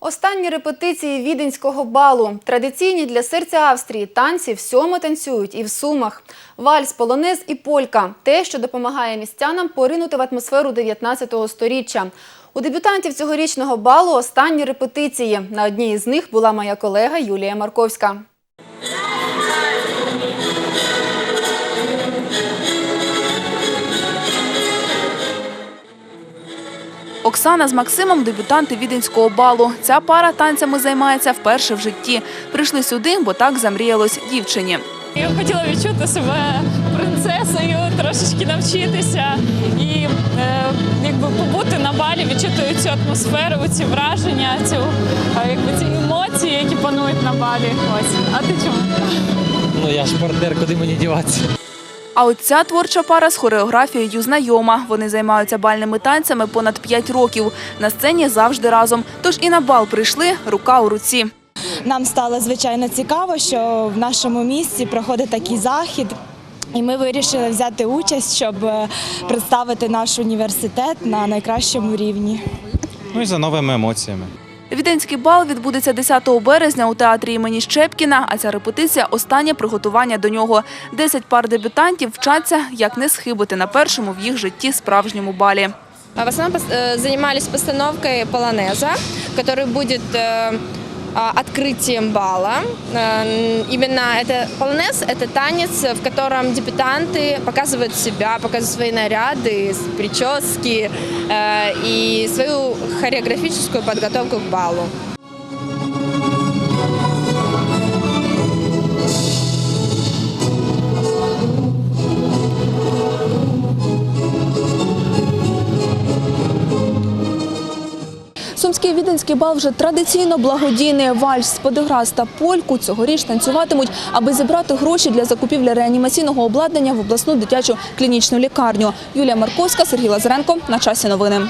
Останні репетиції віденського балу. Традиційні для серця Австрії танці всьому танцюють і в сумах. Вальс, полонез і полька – те, що допомагає містянам поринути в атмосферу 19-го сторіччя. У дебютантів цьогорічного балу останні репетиції. На одній із них була моя колега Юлія Марковська. Оксана з Максимом дебютанти віденського балу. Ця пара танцями займається вперше в житті. Прийшли сюди, бо так замріялось дівчині. Я хотіла відчути себе принцесою, трошечки навчитися і е, якби побути на балі, відчути цю атмосферу, ці враження, цю е, якби ці емоції, які панують на балі. Ось. А ти чому? Ну я ж партнер, куди мені діватися? А от ця творча пара з хореографією знайома. Вони займаються бальними танцями понад 5 років. На сцені завжди разом. Тож і на бал прийшли рука у руці. Нам стало звичайно цікаво, що в нашому місті проходить такий захід. І ми вирішили взяти участь, щоб е, представити наш університет на найкращому рівні. Ну і за новими емоціями. Віденський бал відбудеться 10 березня у театрі імені Щепкіна, а ця репетиція – останнє приготування до нього. Десять пар дебютантів вчаться, як не схибити на першому в їх житті справжньому балі. А В основном пос- э, занимались постановкой полонеза, который будет э, а, открытием бала. Э, н- Именно это полонез – это танец, в котором дебютанты показывают себя, показывают свои наряды, с- прически э, и свою хореографическую подготовку к балу. Сумський віденський бал вже традиційно благодійний вальс, подиграс та польку цьогоріч танцюватимуть, аби зібрати гроші для закупівлі реанімаційного обладнання в обласну дитячу клінічну лікарню. Юлія Марковська, Сергій Лазаренко. На часі новини.